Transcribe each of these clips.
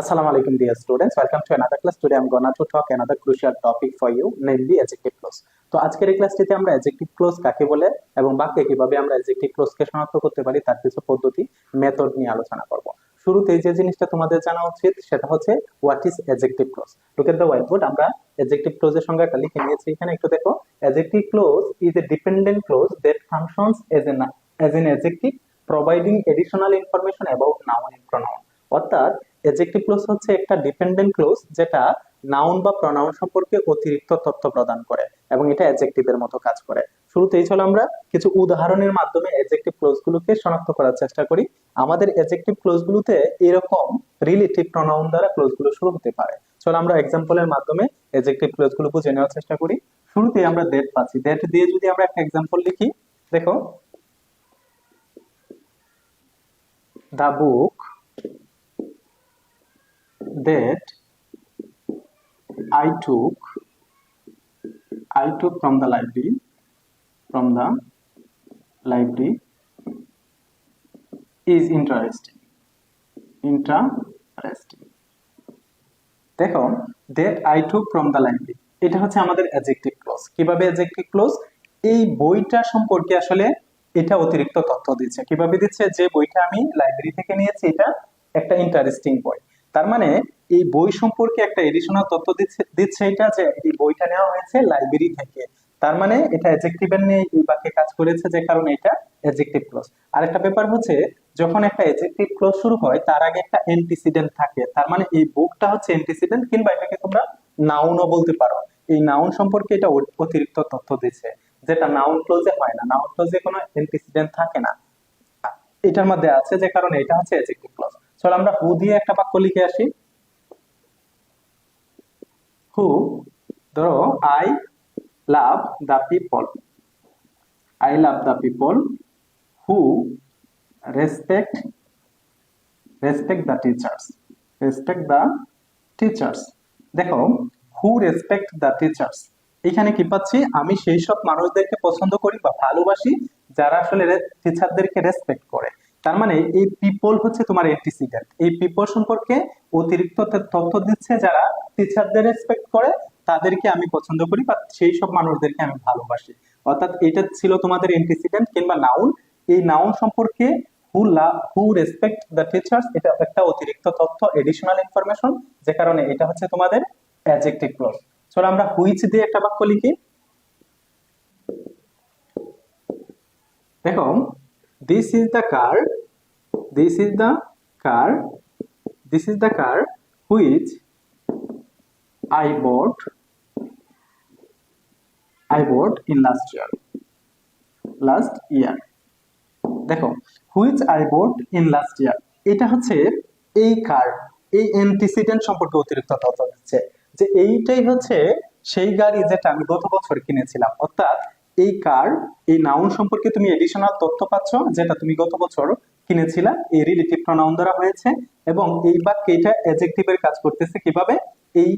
Assalamu alaikum dear students. Welcome to another class. Today I'm gonna to talk another crucial topic for you, namely adjective clause. তো আজকের এই ক্লাসটিতে আমরা adjective clause কাকে বলে এবং বাক্যে কীভাবে আমরা অ্যাডজেক্টিভ ক্লোজকে শনাক্ত করতে পারি তার কিছু পদ্ধতি মেথড নিয়ে আলোচনা করব শুরুতেই যে জিনিসটা তোমাদের জানা উচিত সেটা হচ্ছে what is adjective clause look at the white board আমরা অ্যাডজেক্টিভ ক্লোজের সংজ্ঞাটা লিখে নিয়েছি এখানে একটু দেখো adjective clause is a dependent clause that functions as an as an adjective providing additional information about noun pronoun অর্থাৎ এডজেক্টিভ ক্লোজ হচ্ছে একটা ডিপেন্ডেন্ট ক্লোজ যেটা নাউন বা প্রনাউন সম্পর্কে অতিরিক্ত তথ্য প্রদান করে এবং এটা অ্যাডজেক্টিভের মতো কাজ করে। শুরুতেই চলো আমরা কিছু উদাহরণের মাধ্যমে অ্যাডজেক্টিভ ক্লোজগুলোকে শনাক্ত করার চেষ্টা করি। আমাদের অ্যাডজেক্টিভ ক্লোজগুলোতে এরকম রিলেটিভ প্রনাউন দ্বারা ক্লোজগুলো শুরু হতে পারে। চলো আমরা এক্সাম্পলের মাধ্যমে অ্যাডজেক্টিভ ক্লোজগুলো বুঝে নেওয়ার চেষ্টা করি। শুরুতেই আমরা দ্যাট পাচ্ছি। দ্যাট দিয়ে যদি আমরা একটা এক্সাম্পল লিখি, দেখো। The book that I took I took from the library, from the library is interesting interesting. দেখো, that I took from the library, এটা হচ্ছে আমাদের অ্যাডজেক্টিভ ক্লোজ কীভাবে অ্যাডজেক্টিভ ক্লোজ এই বইটা সম্পর্কে আসলে এটা অতিরিক্ত তথ্য দিচ্ছে। কীভাবে দিচ্ছে? যে বইটা আমি লাইব্রেরি থেকে নিয়েছি, এটা একটা ইন্টারেস্টিং বই তার মানে এই বই সম্পর্কে একটা এডিশনাল তথ্য দিচ্ছে দিচ্ছে এটা যে এই বইটা নেওয়া হয়েছে লাইব্রেরি থেকে। তার মানে এটা অ্যাডজেক্টিভের নিয়ে এই বাক্যে কাজ করেছে যে কারণে এটা অ্যাডজেক্টিভ ক্লোজ আর একটা ব্যাপার হচ্ছে, যখন একটা অ্যাডজেক্টিভ ক্লোজ শুরু হয়, তার আগে একটা অ্যান্টিসিডেন্ট থাকে। তার মানে এই বুকটা হচ্ছে অ্যান্টিসিডেন্ট কিংবা এটাকে তোমরা নাউনও বলতে পারো। এই নাউন সম্পর্কে এটা অতিরিক্ত তথ্য দিচ্ছে, যেটা নাউন ক্লোজে হয় না। নাউন ক্লোজে কোনো অ্যান্টিসিডেন্ট থাকে না। এটার মধ্যে আছে যে কারণে এটা হচ্ছে অ্যাডজেক্টিভ ক্লজ চলো আমরা হু দিয়ে একটা বাক্য লিখে আসি। হু ধরো I love the people I love the people who respect respect the teachers respect the teachers দেখো হু রেসপেক্ট দ্য টিচার্স এখানে কি পাচ্ছি? আমি সেই সব মানুষদেরকে পছন্দ করি বা ভালোবাসি যারা আসলে টিচারদেরকে রেসপেক্ট করে। তার মানে এই পিপল হচ্ছে তোমার অ্যান্টিসিডেন্ট এই পিপল সম্পর্কে অতিরিক্ত তথ্য দিচ্ছে যারা টিচারদের রেসপেক্ট করে, তাদেরকে আমি পছন্দ করি বা সেই সব মানুষদেরকে আমি ভালোবাসি। অর্থাৎ এটা ছিল তোমাদের অ্যান্টিসিডেন্ট কিংবা নাউন এই নাউন সম্পর্কে who love who respect the teachers এটা একটা অতিরিক্ত তথ্য এডিশনাল ইনফরমেশন যে কারণে এটা হচ্ছে তোমাদের অ্যাডজেক্টিভ ক্লোজ চলো আমরা হুইচ দিয়ে একটা বাক্য লিখি। দেখো this is the car this is the car this is the car which I bought I bought in last year last year দেখো which I bought in last year এটা হচ্ছে এই কার এই অ্যান্টিসিডেন্ট সম্পর্কে অতিরিক্ত তথ্য দিচ্ছে যে এইটাই হচ্ছে সেই গাড়ি যেটা আমি গত বছর কিনেছিলাম। অর্থাৎ এই কার, এই নাউন সম্পর্কে তুমি এডিশনাল তথ্য পাচ্ছ, যেটা তুমি গত বছর কিনেছিলা, এই রিলেটিভ প্রনাউন দ্বারা হয়েছে, এবং এই বাক্যে এটা অ্যাডজেক্টিভের কাজ করতেছে কীভাবে? এই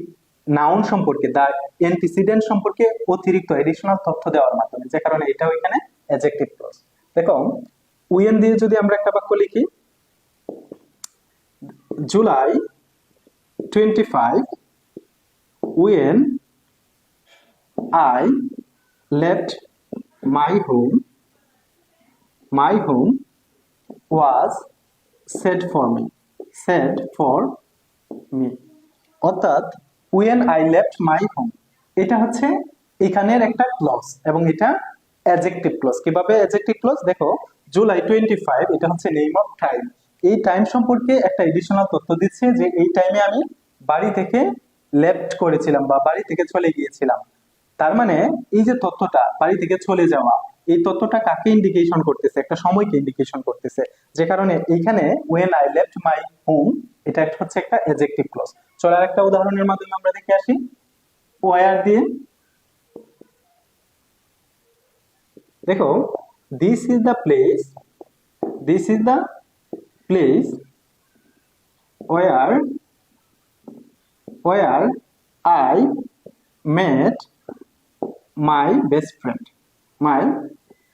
নাউন সম্পর্কে দা অ্যান্টিসিডেন্ট সম্পর্কে অতিরিক্ত এডিশনাল তথ্য দেওয়ার মাধ্যমে, যে কারণে এটাও এখানে অ্যাডজেক্টিভ ক্লোজ দেখো, উইএন দিয়ে যদি আমরা একটা বাক্য লিখি, July twenty five when I left my home my home was set for me set for me অর্থাৎ when I left my home এটা হচ্ছে এখানের একটা ক্লজ এবং এটা অ্যাডজেক্টিভ ক্লজ কীভাবে অ্যাডজেক্টিভ ক্লজ দেখো জুলাই টোয়েন্টি ফাইভ এটা হচ্ছে নেম অফ টাইম এই টাইম সম্পর্কে একটা এডিশনাল তথ্য দিচ্ছে যে এই টাইমে আমি বাড়ি থেকে লেফট করেছিলাম বা বাড়ি থেকে চলে গিয়েছিলাম। তার মানে এই যে তথ্যটা বাড়ি থেকে চলে যাওয়া, এই তথ্যটা কাকে ইন্ডিকেশন করতেছে? একটা সময়কে ইন্ডিকেশন করতেছে। যে কারণে এইখানে when I left my home এটা একটা হচ্ছে একটা এজেক্টিভ ক্লজ চলার একটা উদাহরণের মাধ্যমে আমরা দেখে আসি। ওয়ার দিয়ে। দেখো this is the place this is the place where where I met my best friend. My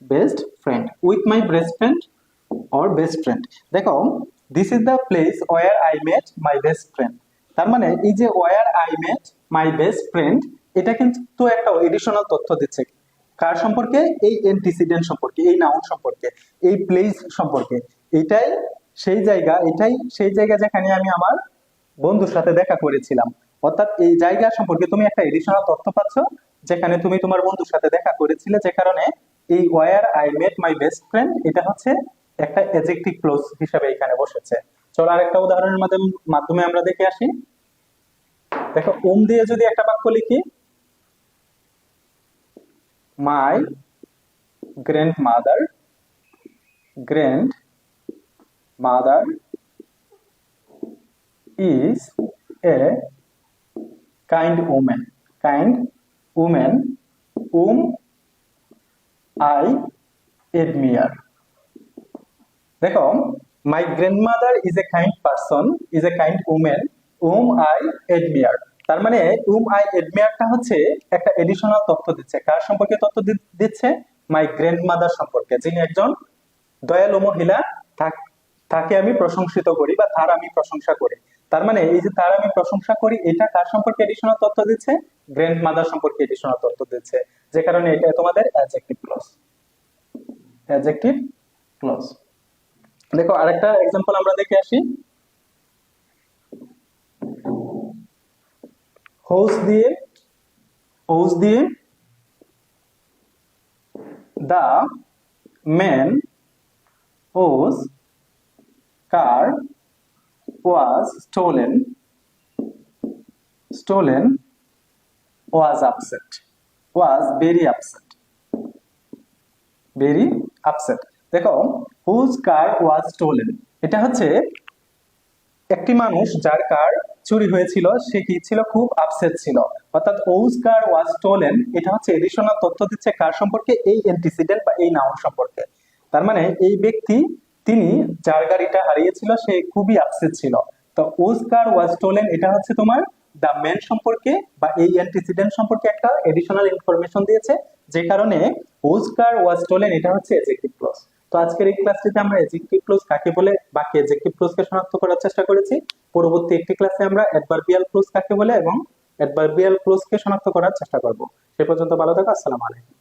best friend. With my best friend or best friend. দেখো this is the place where I met my best friend তার মানে এই যে where I met my best friend এটা কিন্তু একটা additional তথ্য দিচ্ছে। কার সম্পর্কে? এই এন্টিসিডেন্ট সম্পর্কে, এই নাউন সম্পর্কে, এই প্লেস সম্পর্কে। এটাই সেই জায়গা, এটাই সেই জায়গা যেখানে আমি আমার বন্ধুর সাথে দেখা করেছিলাম। অর্থাৎ এই জায়গা সম্পর্কে তুমি একটা এডিশনাল তথ্য পাচ্ছ যেখানে তুমি তোমার বন্ধুর সাথে দেখা করেছিলে, যে কারণে এই where I met my best friend এটা হচ্ছে একটা এজেক্টিভ ক্লোজ হিসাবে এখানে বসেছে। চলো আরেকটা উদাহরণের মাধ্যমে আমরা দেখে আসি। দেখো, ওম দিয়ে যদি একটা বাক্য লিখি my grandmother grandmother is a kind woman. Kind woman whom I admire দেখো my grandmother is a kind person is a kind women um, I, admire. তার মানে উম, আই, এডমিয়ারটা হচ্ছে একটা এডিশনাল তথ্য দিচ্ছে। কার সম্পর্কে তথ্য দিচ্ছে? মাই গ্র্যান্ডমাদার সম্পর্কে। যিনি একজন দয়ালু মহিলা তাকে আমি প্রশংসিত করি বা তার আমি প্রশংসা করি। তার মানে এই যে তার আমি প্রশংসা করি, এটা কার সম্পর্কে এডিশনাল তথ্য দিচ্ছে? গ্র্যান্ড মাদার সম্পর্কে এডিশনাল তথ্য দিচ্ছে। যে কারণে এটা তোমাদের অ্যাডজেক্টিভ ক্লজ অ্যাডজেক্টিভ ক্লজ দেখো, আরেকটা এক্সাম্পল আমরা দেখে আসি। হোস দিয়ে হোস দিয়ে the man whose car was stolen. Stolen was upset. Was very upset. Very upset. দেখো, whose car was stolen? এটা হচ্ছে একটি মানুষ যার কার চুরি হয়েছিল, সে কি ছিল? খুব আপসেট ছিল। অর্থাৎ ওজ কার ওয়াজ স্টোলেন এটা হচ্ছে এডিশনাল তথ্য দিচ্ছে কার সম্পর্কে? এই অ্যান্টিসিডেন্ট বা এই নাউন সম্পর্কে। তার মানে এই ব্যক্তি তিনি যার গাড়িটা হারিয়েছিল, সে খুবই আপসেট ছিল। তো ওজ কার ওয়াজ স্টোলেন এটা হচ্ছে তোমার দ্য ম্যান সম্পর্কে বা এই অ্যান্টিসিডেন্ট সম্পর্কে একটা এডিশনাল ইনফরমেশন দিয়েছে, যে কারণে ওজ কার ওয়াজ স্টোলেন এটা হচ্ছে এজেক্টিভ ক্লজ তো আজকের এই ক্লাসটিতে আমরা এজেক্টিভ ক্লোজ কাকে বলে বাকি এজেক্টিভ ক্লোজকে শনাক্ত করার চেষ্টা করেছি, পরবর্তী একটি ক্লাসে আমরা অ্যাডভার্বিয়াল ক্লোজ কাকে বলে এবং অ্যাডভার্বিয়াল ক্লোজকে শনাক্ত করার চেষ্টা করব। সে পর্যন্ত ভালো থাকো, আসসালামু আলাইকুম।